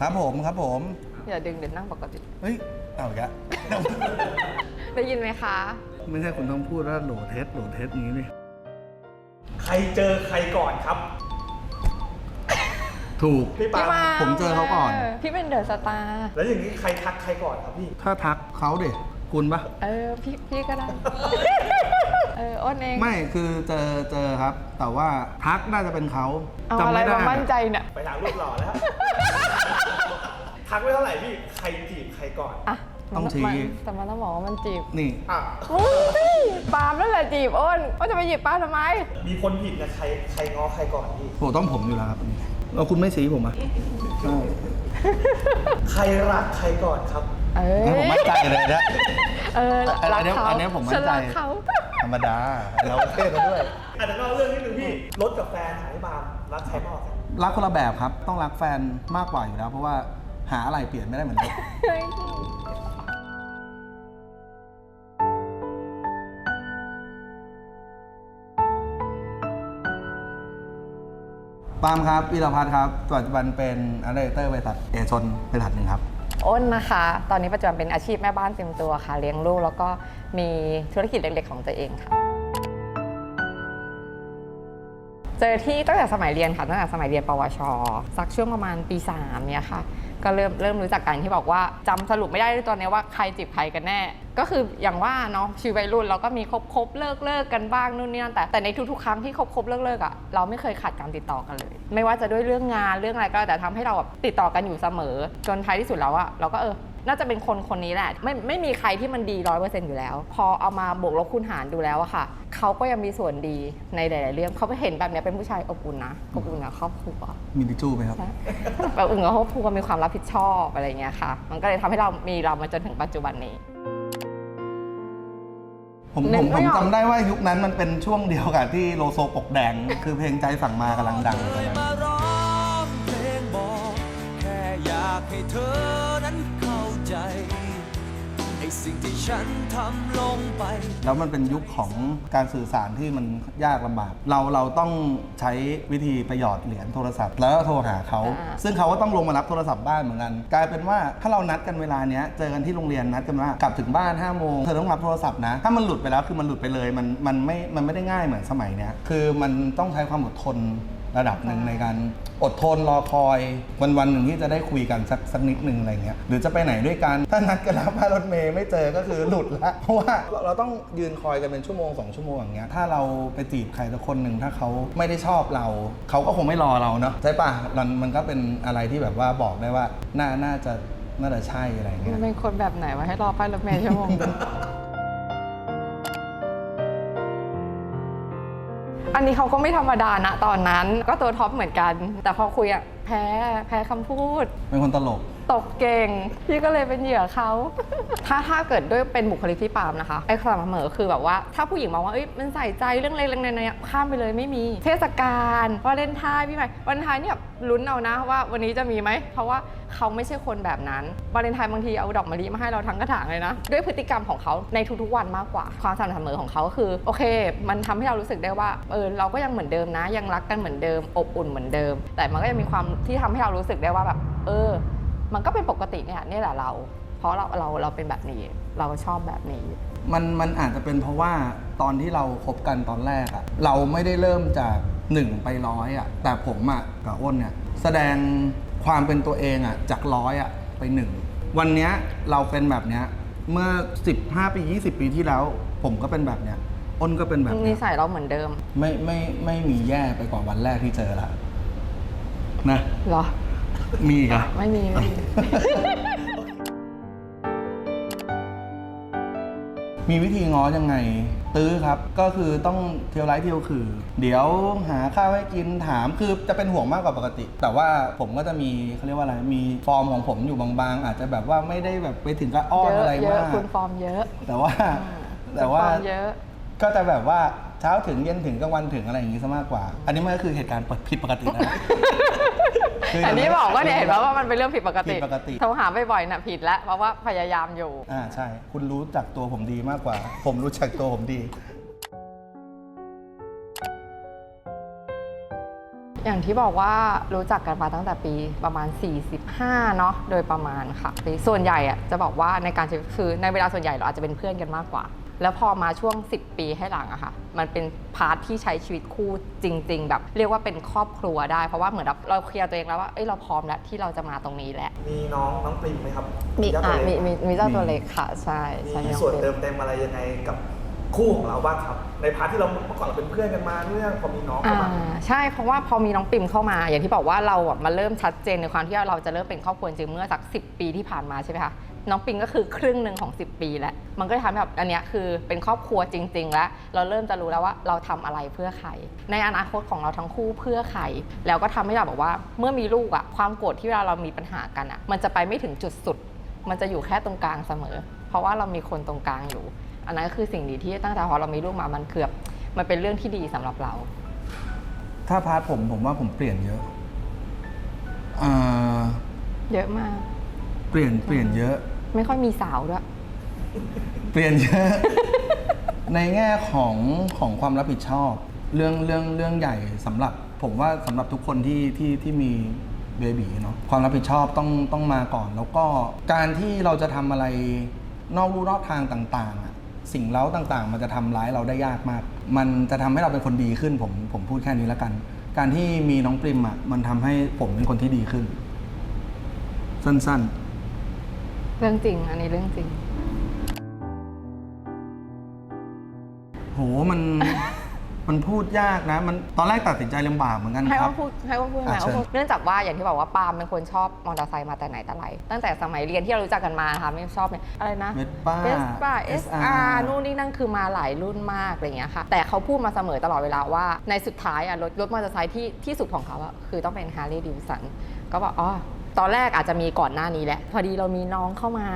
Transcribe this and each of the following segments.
ครับผมครับผม อย่าดึงเดี๋ยวนั่งปกติ เฮ้ย เอาอีกแล้วได้ยินไหมคะ ไม่ใช่คุณต้องพูดว่าโหลเทสโหลเทสอย่างนี้นี่ใครเจอใครก่อนครับ ถูก พี่ปาพี่ล์มมาผมเจอเขาก่อน พี่เป็นเดอะสตาร์แล้วอย่างนี้ใครทักใครก่อนครับพี่ ถ้าทักเขาเด็คุณปะเออพี่พี่ก็ได้ เอออ้นเองไม่คือเจอเจอครับ แต่ว่าทักน่าจะเป็นเขาเอาจำอะไรไม่ได้มามั่นใจเนี่ยไปทางรูปหล่อแล้ว ทักไว้เท่าไหร่พี่ ใครจีบใครก่อน อะต้องชี้มันแต่มันต้องบอกว่ามันจีบนี่ อะ มึงสิปาล์มนั่นแหละจีบอ้นว่าจะไปจีบป้าล์มทำไม มีคนผิดนะใครใครง้อใครก่อนพี่โหต้องผมอยู่แล้วครับแล้วคุณไม่สีผมอะใช่ใครรักใครก่อนครับ เอองั้นผมมั่นใจเลยนะ เอออันรักเนี้ยเขาอันเนี้ยผมมั่นใจ ฉัรักเขา ธรรมดา เราเท่กันด้วย อาจจะเล่าเรื่องนิดนึงพี่รถกับแฟนหายบามรักใครมากกว่ากัน รักคนละแบบครับ ต้องรักแฟนมากกว่าอยู่แล้ว เพราะว่า หาอะไรเปลี่ยนไม่ได้เหมือนรถ ปาล์มครับวีรพัฒน์ครับปัจจุบันเป็นอันเดอร์เตอร์บริษัทเอชนบริษัทหนึ่งครับ อ้นนะคะ ตอนนี้ปัจจุบันเป็นอาชีพแม่บ้านเต็มตัวค่ะ เลี้ยงลูกแล้วก็มีธุรกิจเล็กๆของตัวเองค่ะ เจอที่ตั้งแต่สมัยเรียนค่ะ ตั้งแต่สมัยเรียนปวช สักช่วงประมาณปี3เนี่ยค่ะ ก็เริ่มเริ่มรู้จักกันที่บอกว่าจำสรุปไม่ได้ด้วยตอนนี้ว่าใครจีบใครกันแน่ ก็คืออย่างว่าเนาะชีวิตวัยรุ่นเราก็มีคบคบเลิกเลิกกันบ้างนู่นนี่นั่นแต่แต่ในทุกๆครั้งที่คบคบเลิกเลิกอะเราไม่เคยขาดการติดต่อกันเลย ไม่ว่าจะด้วยเรื่องงานเรื่องอะไรก็แต่ทำให้เราแบบติดต่อกันอยู่เสมอ จนท้ายที่สุดแล้วอะเราก็เออ น่าจะเป็นคนคนนี้แหละ ไม่ไม่มีใครที่มันดีร้อยเปอร์เซ็นต์อยู่แล้ว พอเอามาบวกลบคูณหารดูแล้วอะค่ะ เขาก็ยังมีส่วนดีในหลาย ๆ เรื่องเขาไปเห็นแบบเนี้ยเป็นผู้ชายอบอุ่นนะอบอุ่นกับครอบครัวมีทิชชู่ไหมครับใช่แบบอุ่นกับครอบครัวมีความรับผิดชอบอะไรเงี้ยค่ะ มันก็เลยทำให้เรามีเรามาจนถึงปัจจุบันนี้ผมนึผกมไม่ผมออกจำได้ว่ายุคนั้นมันเป็นช่วงเดียวกับที่โลโซปกแดง คือเพลงใจสั่งมากำลังดังตอนนั้น มาร้องเพลงบอกแค่อยากให้เธอนั้นเข้าใจไอ้สิ่งที่ฉันทำลงไป แล้วมันเป็นยุคของการสื่อสารที่มันยากลำบาก เราเราต้องใช้วิธีประหยอดเหรียญโทรศัพท์ แล้วก็โทรหาเขา อ่า ซึ่งเขาก็ต้องลงมารับโทรศัพท์บ้านเหมือนกัน กลายเป็นว่าถ้าเรานัดกันเวลาเนี้ยเจอกันที่โรงเรียนนัดกันว่ากลับถึงบ้าน5้าโมงเธอต้องรับโทรศัพท์นะถ้ามันหลุดไปแล้วคือมันหลุดไปเลยมันมันไม่มันไม่ได้ง่ายเหมือนสมัยเนี้ยคือมันต้องใช้ความอดทน ระดับหนึ่งในการอดทนรอคอยวันวันๆหนึ่งที่จะได้คุยกันสักสักนิดหนึ่งอะไรเงี้ยหรือจะไปไหนด้วยกัน ถ้านัดกันแล้วป้ายรถเมย์ไม่เจอก็คือหลุดละเพราะว่าเราเราต้องยืนคอยกันเป็นชั่วโมงสองชั่วโมงอย่างเงี้ยถ้าเราไปจีบใครสักคนหนึ่งถ้าเขาไม่ได้ชอบเรา เขาก็คงไม่รอเราเนาะใช่ปะมันมันก็เป็นอะไรที่แบบว่าบอกได้ว่าน่าน่าจะน่าจะใช่อะไรเงี้ยเป็นคนแบบไหนวะให้รอป้ายรถเมล์ชั่วโมง อันนี้เขาก็ไม่ธรรมดานะตอนนั้นก็ตัวท็อปเหมือนกัน แต่พอคุยอะแพ้แพ้คำพูด เป็นคนตลก ตกเก่ง พี่ก็เลยเป็นเหยื่อเขา ถ้าถ้าเกิดด้วยเป็นบุคลิกพี่ปาล์มนะคะ ไอ้ความเสมอคือแบบว่า ถ้าผู้หญิงมองว่าเอ้ยมันใส่ใจเรื่องเล็กๆน้อยๆข้ามไปเลยไม่มี เทศกาลวาเลนไทน์พี่ใหม่วาเลนไทน์เนี่ยลุ้นเอานะว่าวันนี้จะมีไหมเพราะว่า เขาไม่ใช่คนแบบนั้นวาเลนไทน์บางทีเอาดอกมะลิมาให้เราทั้งกระถางเลยนะ ด้วยพฤติกรรมของเขาในทุกๆวันมากกว่า ความสม่ำเสมอของเขาก็คือ โอเค มันทำให้เรารู้สึกได้ว่าเออเราก็ยังเหมือนเดิมนะ ยังรักกันเหมือนเดิม อบอุ่นเหมือนเดิม แต่มันก็ยังมีความที่ทำให้เรารู้สึกได้ว่าแบบเออ มันก็เป็นปกติเนี่ยนี่แหละเรา เพราะเราเราเราเป็นแบบนี้เราชอบแบบนี้มันมันอาจจะเป็นเพราะว่าตอนที่เราคบกันตอนแรกอะเราไม่ได้เริ่มจากหนึ่งไปร้อยอะแต่ผมอะกับอ้นเนี่ยแสดง ความเป็นตัวเองอะจากร้อยอะไปหนึ่งวันเนี้ยเราเป็นแบบเนี้ยเมื่อ 15 ปี 20 ปีที่แล้ว ผมก็เป็นแบบเนี้ยอ้นก็เป็นแบบนิเนี้ยสัยเราเหมือนเดิมไม่ไม่ไม่มีแย่ไปกว่าวันแรกที่เจอละนะ เหรอ มีอีกอะไม่มีไม่มี มีวิธีง้อยังไง ตื้อครับ ก็คือต้องเที่ยวไร้เที่ยวคือ เดี๋ยวหาข้าวให้กินถามคือจะเป็นห่วงมากกว่าปกติ แต่ว่าผมก็จะมีเขาเรียกว่าอะไรมีฟอร์มของผมอยู่บางๆ อาจจะแบบว่าไม่ได้แบบไปถึงกับอ้อนเยอะไรอะเยมาอะกคุณฟอร์มเยอะแต่ว่า แต่ว่า คุณฟอร์มเยอะ ก็จะแบบว่าเช้าถึงเย็นถึงกลางวันถึงอะไรอย่างงี้ซะมากกว่า อันนี้มันก็คือเหตุการณ์ผิดปกตินะ คืออันนี้บอกก็เนี่ยเห็นว่ามันเป็นเรื่องผิดปกติผิดปกติ โทรหาบ่อยๆน่ะผิดแล้วเพราะว่าพยายามอยู่ อ่าใช่ คุณรู้จักตัวผมดีมากกว่า ผมรู้จักตัวผมดี อย่างที่บอกว่ารู้จักกันมาตั้งแต่ปีประมาณ 45 เนาะโดยประมาณค่ะส่วนใหญ่อะจะบอกว่าในการใช้คือในเวลาส่วนใหญ่เราอาจจะเป็นเพื่อนกันมากกว่า แล้วพอมาช่วง 10 ปีให้หลังอะค่ะ มันเป็นพาร์ทที่ใช้ชีวิตคู่จริง ๆ แบบเรียกว่าเป็นครอบครัวได้ เพราะว่าเหมือนแบบเราเคลียร์ตัวเองแล้วว่า เอ้ยเราพร้อมแล้วที่เราจะมาตรงนี้แล้ว มีน้องน้องปริมไหมครับมีเจ้าอะตัวมีเล็กมีมีเจ้าตัวเล็กค่ะ ใช่ใช่มีน้องส่วนปริมเติมเต็มอะไรยังไงกับคู่ของเราบ้างครับ ในพาร์ทที่เราเมื่อก่อนเราเป็นเพื่อนกันมาเรื่องพอมีน้องเข้าอ่ามาใช่เพราะว่าพอมีน้องปิมเข้ามา อย่างที่บอกว่าเราอะมาเริ่มชัดเจนในความที่เราจะเริ่มเป็นครอบครัวจริงเมื่อสัก 10 ปีที่ผ่านมาใช่ไหมคะ น้องปิงก็คือครึ่งหนึ่งของ 10 ปีแล้ว มันก็จะทำให้แบบอันเนี้ยคือเป็นครอบครัวจริง ๆ แล้ว เราเริ่มจะรู้แล้วว่าเราทำอะไรเพื่อใคร ในอนาคตของเราทั้งคู่เพื่อใคร แล้วก็ทำให้เราบอกว่า เมื่อมีลูกอะความโกรธที่เวลาเรามีปัญหากันอะมันจะไปไม่ถึงจุดสุด มันจะอยู่แค่ตรงกลางเสมอ เพราะว่าเรามีคนตรงกลางอยู่ อันนั้นก็คือสิ่งดีที่ตั้งแต่พอเรามีลูกมามันเกือบมันเป็นเรื่องที่ดีสำหรับเรา ถ้าพาร์ทผมผมว่าผมเปลี่ยนเยอะอ่าเยอะมาก เปลี่ยนเปลี่ยนเยอะ ไม่ค่อยมีสาวด้วย เปลี่ยนเยอะ ในแง่ของของความรับผิดชอบ เรื่องเรื่องเรื่องใหญ่สำหรับ ผมว่าสำหรับทุกคนที่ที่ที่มีเบบีเนาะความรับผิดชอบต้องต้องมาก่อน แล้วก็การที่เราจะทำอะไรนอกรูนอกทางต่างๆอะสิ่งเล้าต่างๆ มันจะทำร้ายเราได้ยากมาก มันจะทำให้เราเป็นคนดีขึ้น ผมผมพูดแค่นี้แล้วกัน การที่มีน้องปริมอะมันทำให้ผมเป็นคนที่ดีขึ้น สั้นๆ เรื่องจริง อันนี้เรื่องจริง โหมัน มันพูดยากนะ มันตอนแรกตัดสินใจลำบากเหมือนกันให้ครัว่าบ พูดให้ว่าพูดอะนะเชิญ ว่าพูดเนื่องจากว่าอย่างที่บอกว่าปาล์มเป็นคนชอบมอเตอร์ไซค์มาแต่ไหนแต่ไร ตั้งแต่สมัยเรียนที่เรารู้จักกันมานะคะไม่ชอบเนี่ยอะไรนะ Vespa เ e สป้าเอสอา SR ร์นู่นนี่นั่นคือมาหลายรุ่นมากอะไรเงี้ยค่ะ แต่เขาพูดมาเสมอตลอดเวลาว่า ในสุดท้ายอะรถรถมอเตอร์ไซค์ที่ที่สุดของเขาอะคือต้องเป็น Harley Davidson ก็บอกอ๋อ ตอนแรกอาจจะมีก่อนหน้านี้แหละ พอดีเรามีน้องเข้ามา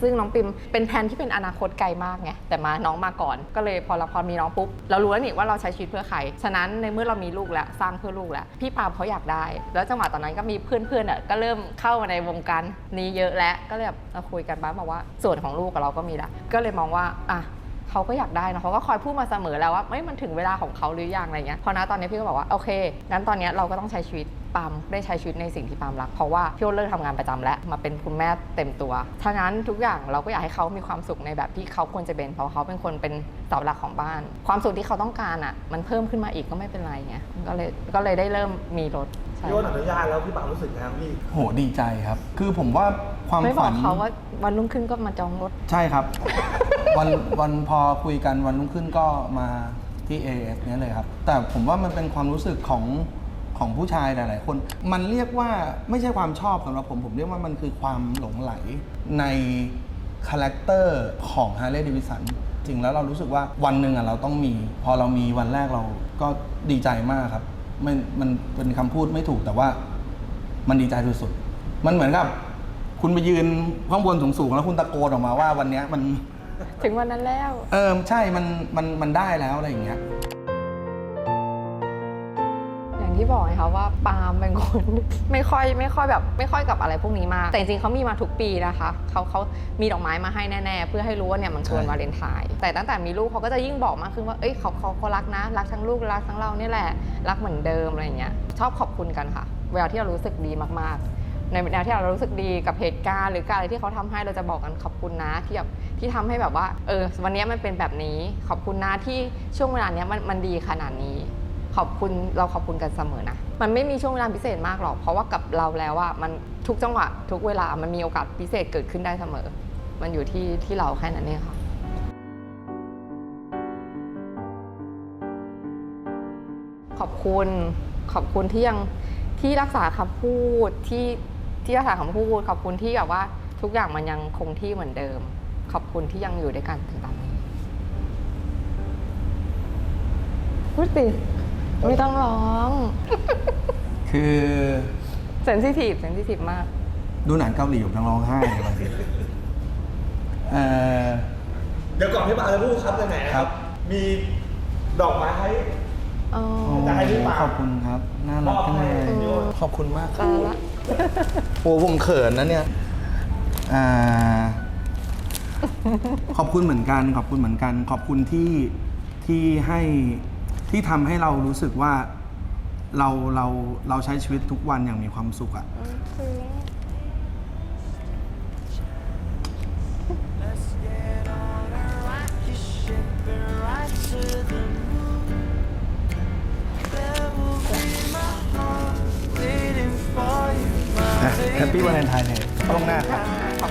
ซึ่งน้องปิมเป็นแผนที่เป็นอนาคตไกลมากไง แต่มาน้องมาก่อน ก็เลยพอเราพอมีน้องปุ๊บ เรารู้แล้วนี่ว่าเราใช้ชีวิตเพื่อใคร ฉะนั้นในเมื่อเรามีลูกแล้วสร้างเพื่อลูกแล้ว พี่ปาล์มเขาอยากได้ แล้วจังหวะตอนนั้นก็มีเพื่อนๆอะก็เริ่มเข้ามาในวงการนี้เยอะแล้ว ก็เลยแบบเราคุยกันบ้างบอกว่าส่วนของลูกกับเราก็มีละ ก็เลยมองว่าอะ เขาก็อยากได้นะเขาก็คอยพูดมาเสมอแล้วว่าไม่มันถึงเวลาของเขาหรือยังอะไรเงี้ยพอนะตอนนี้พี่ก็บอกว่าโอเคงั้นตอนนี้เราก็ต้องใช้ชีวิตปาล์มได้ใช้ชีวิตในสิ่งที่ปาล์มรัก เพราะว่าพี่โอเลิกทำงานประจำแล้วมาเป็นคุณแม่เต็มตัวถ้างั้นทุกอย่างเราก็อยากให้เขามีความสุขในแบบที่เขาควรจะเป็นเพราะเขาเป็นคนเป็นเสาหลักของบ้าน ความสุขที่เขาต้องการอะมันเพิ่มขึ้นมาอีกก็ไม่เป็นไรไงก็เลยก็เลยได้เริ่มมีรถพี่อนอนุญาตแล้วพี่ปาล์มรู้สึกไงครับพี่โหดีใจครับ คือผมว่าความไม่บอกเขาว่าวันรุ่งขึ้นก็มาจองรถใช่ครับ วันวันพอคุยกันวันรุ่งขึ้นก็มาที่ AS เนี้ยเลยครับ แต่ผมว่ามันเป็นความรู้สึกของของผู้ชายหลาย ๆ คน มันเรียกว่าไม่ใช่ความชอบสำหรับผม ผมเรียกว่ามันคือความหลงไหลในคาแรคเตอร์ของ Harley Davidson จริงแล้วเรารู้สึกว่าวันหนึ่งอะเราต้องมี พอเรามีวันแรกเราก็ดีใจมากครับมันมันเป็นคำพูดไม่ถูกแต่ว่ามันดีใจสุดๆ มันเหมือนกับ คุณไปยืนข้างบนสูงๆ แล้วคุณตะโกนออกมาว่าวันเนี้ยมัน ถึงวันนั้นแล้ว เออใช่มันมันมันได้แล้วอะไรอย่างเงี้ย อย่างที่บอกไงคะว่าปาล์มเป็นคน ไม่ค่อยไม่ค่อยแบบ ไม่ค่อยกับอะไรพวกนี้มาก แต่จริงๆเขามีมาทุกปีนะคะเขาเขามีดอกไม้มาให้แน่ๆ เพื่อให้รู้ว่าเนี่ยมันคือวันใช่วาเลนไทน์แต่ตั้งแต่มีลูกเขาก็จะยิ่งบอกมากขึ้นว่าเอ้ยเขาเขาเขารักนะ รักทั้งลูกรักทั้งเราเนี่ยแหละ รักเหมือนเดิมอะไรอย่างเงี้ยชอบขอบคุณกันค่ะ เวลาที่เรารู้สึกดีมากๆ ในแนวที่เรารู้สึกดีกับเหตุการณ์หรือการอะไรที่เขาทำให้เราจะบอกกันขอบคุณนะที่แบบที่ทำให้แบบว่าเออวันนี้มันเป็นแบบนี้ขอบคุณนะที่ช่วงเวลาเนี้ยมันมันดีขนาดนี้ ขอบคุณเราขอบคุณกันเสมอนะมันไม่มีช่วงเวลาพิเศษมากหรอก เพราะว่ากับเราแล้วอะมันทุกจังหวะทุกเวลามันมีโอกาสพิเศษเกิดขึ้นได้เสมอ มันอยู่ที่ที่เราแค่นั้นเองค่ะขอบคุณขอบคุณที่ยังที่รักษาคำพูดที่ ที่รักษาคำพูดขอบคุณที่แบบว่าทุกอย่างมันยังคงที่เหมือนเดิม ขอบคุณที่ยังอยู่ด้วยกันถึงตอนนี้พูดสิไม่ต้องร้องคือเซนซิทีฟเซนซิทีฟมาก ดูหนังเกาหลีผมต้องร้องไห้เลยบางทีเอ่อเดี๋ยวก่อนพี่ปาล์มจะพูดครับไหนๆนะครับ มีดอกไม้ให้อ๋อโอ้จะให้พี่ปาขอบคุณครับ น่ารักจังเลยมอบให้พี่อ้นขอบคุณมากตายละ โอ้ผมเขินนะเนี่ยอ่าขอบคุณเหมือนกันขอบคุณเหมือนกัน ขอบคุณที่ที่ให้ที่ทำให้เรารู้สึกว่าเราเราเราใช้ชีวิตทุกวันอย่างมีความสุขอะ่ะ ฮปปี้วันเลนไทน์เนี่ยต้องหน้าครัครับ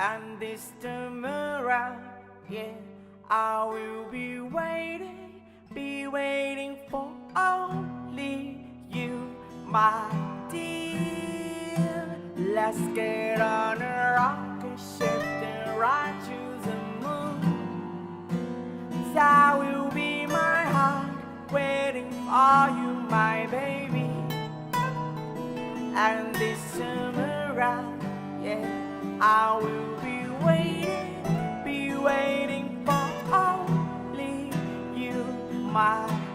And this time around, yeah, I will be waiting, be waiting for only you, my dear. Let's get on a rocket ship and ride to the moon. That will be my heart waiting for you, my baby. And this time around, yeah, I will be waiting, be waiting for only you, my.